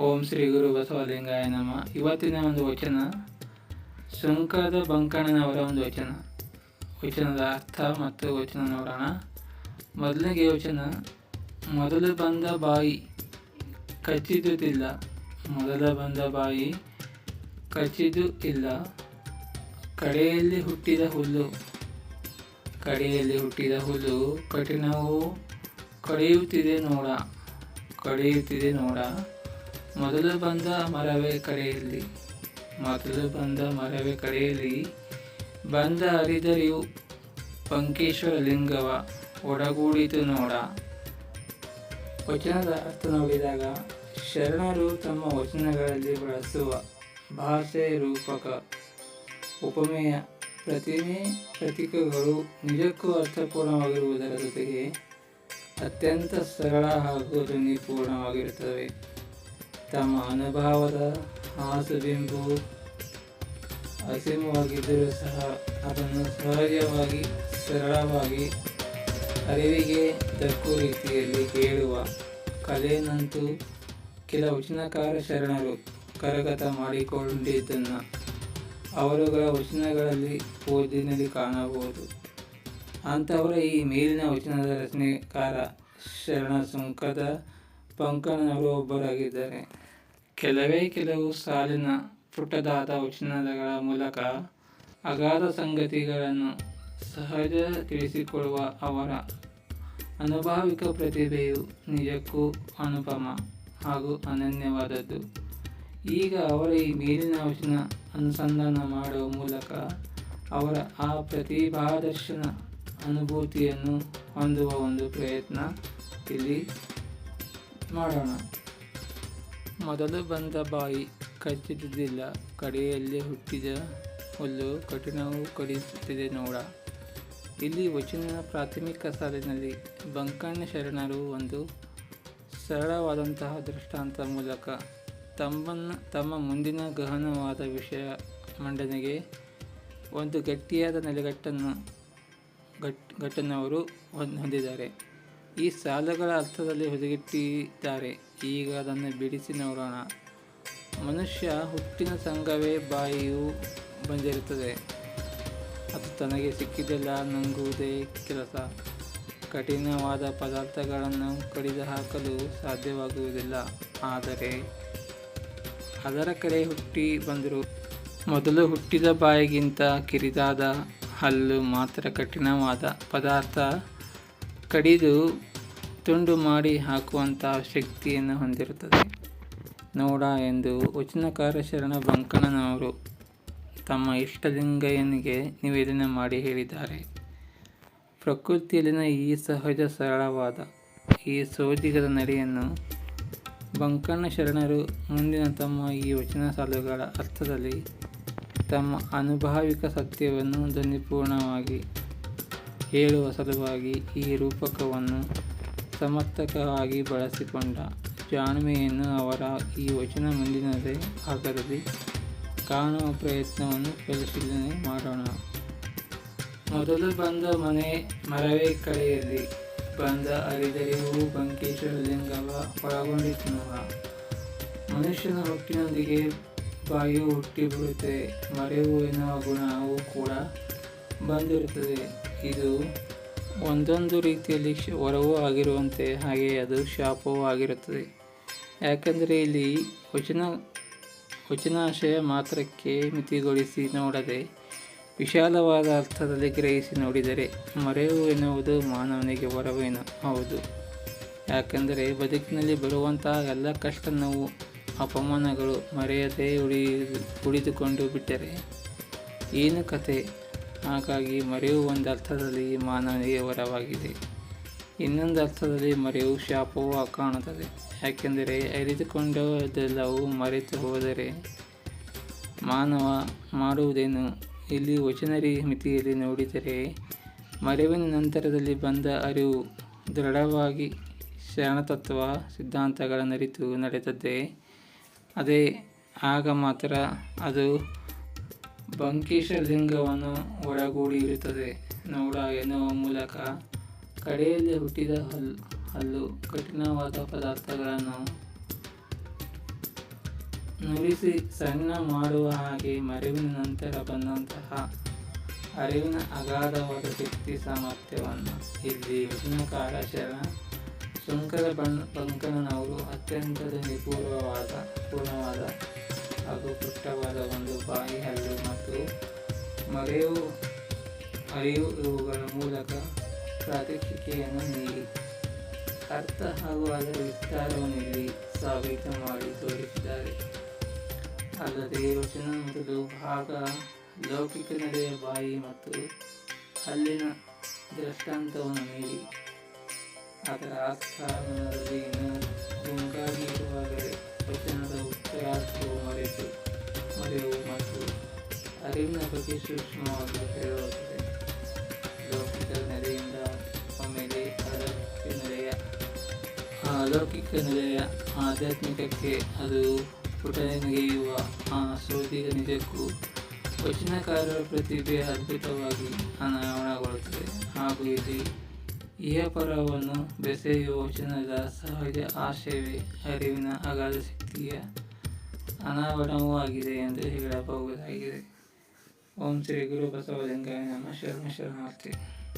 ಓಂ ಶ್ರೀ ಗುರು ಬಸವಲಿಂಗಾಯ ನಮ. ಇವತ್ತಿನ ಒಂದು ವಚನ ಶಂಕರದ ಬಂಕಣ್ಣನವರ ಒಂದು ವಚನ. ವಚನದ ಅರ್ಥ ಮತ್ತು ವಚನ ನೋಡೋಣ. ಮೊದಲಿಗೆ ವಚನ, ಮೊದಲು ಬಂದ ಬಾಯಿ ಕಚ್ಚಿದುದಿಲ್ಲ. ಮೊದಲ ಬಂದ ಬಾಯಿ ಕಚ್ಚಿದು ಇಲ್ಲ. ಕಡೆಯಲ್ಲಿ ಹುಟ್ಟಿದ ಹುಲ್ಲು, ಕಡೆಯಲ್ಲಿ ಹುಟ್ಟಿದ ಹುಲ್ಲು ಕಠಿಣವು ಕಡೆಯುತ್ತಿದೆ ನೋಡ. ಕಡೆಯುತ್ತಿದೆ ನೋಡ. ಮೊದಲು ಬಂದ ಮರವೇ ಕರೆಯಲಿ ಮೊದಲು ಬಂದ ಮರವೇ ಕರೆಯಲಿ ಬಂದ ಹರಿದರಿಯು ಪಂಕೇಶ್ವರ ಲಿಂಗವ ಒಡಗೂಡಿತು ನೋಡ. ವಚನದ ಅರ್ಥ ನೋಡಿದಾಗ, ಶರಣರು ತಮ್ಮ ವಚನಗಳಲ್ಲಿ ಬಳಸುವ ಭಾಷೆ ರೂಪಕ, ಉಪಮೇಯ, ಪ್ರತಿಮೆ, ಪ್ರತೀಕಗಳು ನಿಜಕ್ಕೂ ಅರ್ಥಪೂರ್ಣವಾಗಿರುವುದರ ಜೊತೆಗೆ ಅತ್ಯಂತ ಸರಳ ಹಾಗೂ ಧ್ವನಿಪೂರ್ಣವಾಗಿರುತ್ತವೆ. ತಮ್ಮ ಅನುಭವದ ಹಾಸುಬಿಂಬು ಅಸೀಮವಾಗಿದ್ದರೂ ಸಹ ಅದನ್ನು ಸಹಜವಾಗಿ, ಸರಳವಾಗಿ ಅರಿವಿಗೆ ದಕ್ಕು ರೀತಿಯಲ್ಲಿ ಕೇಳುವ ಕಲೆಯನ್ನಂತೂ ಕೆಲ ವಚನಕಾರ ಶರಣರು ಕರಗತ ಮಾಡಿಕೊಂಡಿದ್ದನ್ನು ಅವರುಗಳ ವಚನಗಳಲ್ಲಿ ಓದಿನಲ್ಲಿ ಕಾಣಬಹುದು. ಅಂಥವರ ಈ ಮೇಲಿನ ವಚನದ ರಚನೆಕಾರ ಶರಣ ಸುಂಕದ ಪಂಕನವರು ಒಬ್ಬರಾಗಿದ್ದಾರೆ ಕೆಲವೇ ಕೆಲವು ಸಾಲಿನ ಪುಟ್ಟದಾದ ವಚನಗಳ ಮೂಲಕ ಅಗಾಧ ಸಂಗತಿಗಳನ್ನು ಸಹಜ ತಿಳಿಸಿಕೊಳ್ಳುವ ಅವರ ಅನುಭಾವಿಕ ಪ್ರತಿಭೆಯು ನಿಜಕ್ಕೂ ಅನುಪಮ ಹಾಗೂ ಅನನ್ಯವಾದದ್ದು. ಈಗ ಅವರ ಈ ಮೇಲಿನ ವಚನ ಅನುಸಂಧಾನ ಮಾಡುವ ಮೂಲಕ ಅವರ ಆ ಪ್ರತಿಭಾದರ್ಶನ ಅನುಭೂತಿಯನ್ನು ಹೊಂದುವ ಒಂದು ಪ್ರಯತ್ನ ಇಲ್ಲಿ ಮಾಡೋಣ. ಮೊದಲು ಬಂದ ಬಾಯಿ ಕಚ್ಚಿದ್ದಿಲ್ಲ. ಕಡೆಯಲ್ಲಿ ಹುಟ್ಟಿದ ಹುಲ್ಲು ಕಠಿಣವೂ ಕಡಿಸುತ್ತಿದೆ ನೋಡ. ಇಲ್ಲಿ ವಚನ ಪ್ರಾಥಮಿಕ ಸಾಲಿನಲ್ಲಿ ಬಂಕಣ್ಣ ಶರಣರು ಒಂದು ಸರಳವಾದಂತಹ ದೃಷ್ಟಾಂತ ಮೂಲಕ ತಮ್ಮನ್ನು ತಮ್ಮ ಮುಂದಿನ ಗಹನವಾದ ವಿಷಯ ಮಂಡನೆಗೆ ಒಂದು ಗಟ್ಟಿಯಾದ ನೆಲೆಗಟ್ಟನ್ನು ಗಟ್, ಗಟ್ಟನ್ನು ಅವರು ಹೊಂದಿದ್ದಾರೆ. ಈ ಸಾಲುಗಳ ಅರ್ಥದಲ್ಲಿ ಹುದುಗಿಟ್ಟಿದ್ದಾರೆ. ಈಗ ಅದನ್ನು ಬಿಡಿಸಿ ನೋಡೋಣ. ಮನುಷ್ಯ ಹುಟ್ಟಿನ ಸಂಘವೇ ಬಾಯಿಯು ಬಂದಿರುತ್ತದೆ. ಅದು ತನಗೆ ಸಿಕ್ಕಿದೆಲ್ಲ ನುಂಗುವುದೇ ಕೆಲಸ. ಕಠಿಣವಾದ ಪದಾರ್ಥಗಳನ್ನು ಕಡಿದು ಹಾಕಲು ಸಾಧ್ಯವಾಗುವುದಿಲ್ಲ. ಆದರೆ ಅದರ ಕಡೆ ಹುಟ್ಟಿ ಬಂದರು. ಮೊದಲು ಹುಟ್ಟಿದ ಬಾಯಿಗಿಂತ ಕಿರಿದಾದ ಹಲ್ಲು ಮಾತ್ರ ಕಠಿಣವಾದ ಪದಾರ್ಥ. ಕಡಿದು ತುಂಡು ಮಾಡಿ ಹಾಕುವಂಥ ಶಕ್ತಿಯನ್ನು ಹೊಂದಿರುತ್ತದೆ. ನೋಡ ಎಂದು ವಚನಕಾರ ಶರಣ ಬಂಕಣ್ಣನವರು ತಮ್ಮ ಇಷ್ಟಲಿಂಗಯ್ಯನಿಗೆ ನಿವೇದನೆ ಮಾಡಿ ಹೇಳಿದ್ದಾರೆ. ಪ್ರಕೃತಿಯಲ್ಲಿನ ಈ ಸಹಜ ಸರಳವಾದ ಈ ಸೋಜಿಗದ ನಡೆಯನ್ನು ಬಂಕಣ್ಣ ಶರಣರು ಮುಂದಿನ ತಮ್ಮ ಈ ವಚನ ಸಾಲುಗಳ ಅರ್ಥದಲ್ಲಿ ತಮ್ಮ ಅನುಭಾವಿಕ ಸತ್ಯವನ್ನು ಧ್ವನಿಪೂರ್ಣವಾಗಿ ಹೇಳುವ ಸಲುವಾಗಿ ಈ ರೂಪಕವನ್ನು ಸಮರ್ಥಕವಾಗಿ ಬಳಸಿಕೊಂಡ ಜಾಣ್ಮೆಯನ್ನು ಅವರ ಈ ವಚನ ಮುಂದಿನದೇ ಭಾಗದಲ್ಲಿ ಕಾಣುವ ಪ್ರಯತ್ನವನ್ನು ಪರಿಶೀಲನೆ ಮಾಡೋಣ. ಮೊದಲು ಬಂದ ಮನೆ ಮರವೇ ಕಡೆಯಲ್ಲಿ. ಬಂದ ಅರಿದರಿವು ಬಂಕೇಶ್ವರ ಲಿಂಗವ ಒಳಗೊಂಡಿತ್ತು ಮನುಷ್ಯನ ಹುಟ್ಟಿನೊಂದಿಗೆ ಬಾಯು ಹುಟ್ಟಿ ಬಿಡುತ್ತೆ ಮರೆವು ಎನ್ನುವ ಗುಣವು ಕೂಡ ಬಂದಿರುತ್ತದೆ. ಇದು ಒಂದೊಂದು ರೀತಿಯಲ್ಲಿ ವರವೂ ಆಗಿರುವಂತೆ ಹಾಗೆ ಅದು ಶಾಪವೂ ಆಗಿರುತ್ತದೆ. ಯಾಕಂದರೆ ಇಲ್ಲಿ ವಚನ, ವಚನಾಶಯ ಮಾತ್ರಕ್ಕೆ ಮಿತಿಗೊಳಿಸಿ ನೋಡದೆ, ವಿಶಾಲವಾದ ಅರ್ಥದಲ್ಲಿ ಗ್ರಹಿಸಿ ನೋಡಿದರೆ ಮರೆವು ಎನ್ನುವುದು ಮಾನವನಿಗೆ ವರವೇನು ಹೌದು. ಯಾಕೆಂದರೆ ಬದುಕಿನಲ್ಲಿ ಬರುವಂತಹ ಎಲ್ಲ ಕಷ್ಟ ನೋವು, ಅಪಮಾನಗಳು ಮರೆಯದೇ ಉಳಿ ಉಳಿದುಕೊಂಡು ಬಿಟ್ಟರೆ ಏನು ಕತೆ ಹಾಗಾಗಿ ಮರೆಯು ಒಂದು ಅರ್ಥದಲ್ಲಿ ಮಾನವನಿಗೆ ವರವಾಗಿದೆ. ಇನ್ನೊಂದು ಅರ್ಥದಲ್ಲಿ ಮರೆಯು ಶಾಪವೂ ಕಾಣುತ್ತದೆ ಯಾಕೆಂದರೆ ಅರಿತುಕೊಂಡದೆಲ್ಲವೂ ಮರೆತು ಹೋದರೆ ಮಾನವ ಮಾಡುವುದೇನು? ಇಲ್ಲಿ ವಚನರಿ ಮಿತಿಯಲ್ಲಿ ನೋಡಿದರೆ, ಮರೆವಿನ ನಂತರದಲ್ಲಿ ಬಂದ ಅರಿವು ದೃಢವಾಗಿ ಶರಣತತ್ವ ಸಿದ್ಧಾಂತಗಳ ನರಿತು ನಡೆದದ್ದೇ. ಅದೇ, ಆಗ ಮಾತ್ರ ಅದು ಬಂಕೇಶ ಲಿಂಗವನ್ನು ಒಳಗೂಡಿರುತ್ತದೆ ನೋಡ, ಎನ್ನುವ ಮೂಲಕ ಕಡೆಯಲ್ಲಿ ಹುಟ್ಟಿದ ಹಲ್ಲು ಹಲ್ಲು ಕಠಿಣವಾದ ಪದಾರ್ಥಗಳನ್ನು ನುಡಿಸಿ ಸಣ್ಣ ಮಾಡುವ ಹಾಗೆ ಮರೆವಿನ ನಂತರ ಬಂದಂತಹ ಅರಿವಿನ ಅಗಾಧವಾದ ಶಕ್ತಿ ಸಾಮರ್ಥ್ಯವನ್ನು ಇಲ್ಲಿ ವಚನಕಾರ ಶರಣ ಶಂಕರ ಬಣ್ಣ ಬಂಕನವರು ಅತ್ಯಂತ ನಿಪೂರ್ವವಾದ ಪೂರ್ಣವಾದ ಹಾಗೂ ಪುಷ್ಟವಾದ ಒಂದು ಬಾಯಿ ಹಲ್ಲು ಮತ್ತು ಮರೆಯು ಅರಿವು ಇವುಗಳ ಮೂಲಕ ಪ್ರಾತ್ಯಕ್ಷಿಕೆಯನ್ನು ನೀಡಿ. ಅರ್ಥ ಹಾಗೂ ಅದರ ವಿಸ್ತಾರವನ್ನು ಇಲ್ಲಿ ಸಾಬೀತು ಮಾಡಿ ತೋರಿಸಿದ್ದಾರೆ. ಅಲ್ಲದೆ ವಚನ ಮೊದಲು ಭಾಗ ಲೌಕಿಕ ನಡೆಯ ಬಾಯಿ ಮತ್ತು ಹಲ್ಲಿನ ದೃಷ್ಟಾಂತವನ್ನು ನೀಡಿ. ಅದರ ಆಸ್ಥಾನದಲ್ಲಿ ಇನ್ನೂ ಇರುವಾಗಲೇ ವಚನದ ಉತ್ತರಾರ್ಥವು ಮರೆತು, ಮರೆವು ಮತ್ತು ಅರಿವಿನ ಬಗ್ಗೆ ಸೂಕ್ಷ್ಮವಾಗಿ ಹೇಳುತ್ತದೆ ಲೌಕಿಕ ನೆಲೆಯಿಂದ ಆಮೇಲೆ ಅಲೌಕಿಕ ನೆಲೆಯ ಅಲೌಕಿಕ ನೆಲೆಯ ಆಧ್ಯಾತ್ಮಿಕಕ್ಕೆ ಅದು ಪುಟನೆಗೆಯುವ, ಆ ಸೋದಿಗ ನಿಜಕ್ಕೂ ವಚನಕಾರರ ಪ್ರತಿಭೆ ಅದ್ಭುತವಾಗಿ ಅನಾವರಣಗೊಳ್ಳುತ್ತದೆ. ಹಾಗೂ ಇಲ್ಲಿ ಇಹಪರವನ್ನು ಬೆಸೆಯುವ ವಚನದ ಸಹಜ ಆಶಯವೇ ಅರಿವಿನ ಅಗಾಧ ಶಕ್ತಿಯ ಅನಾವರಣವೂ ಆಗಿದೆ ಎಂದು ಹೇಳಬಹುದಾಗಿದೆ. ಓಂ ಶ್ರೀ ಗುರು ಬಸವಲಿಂಗಾಯ ನಮ. ಶರಣ ಶರಣಾರ್ಥಿ.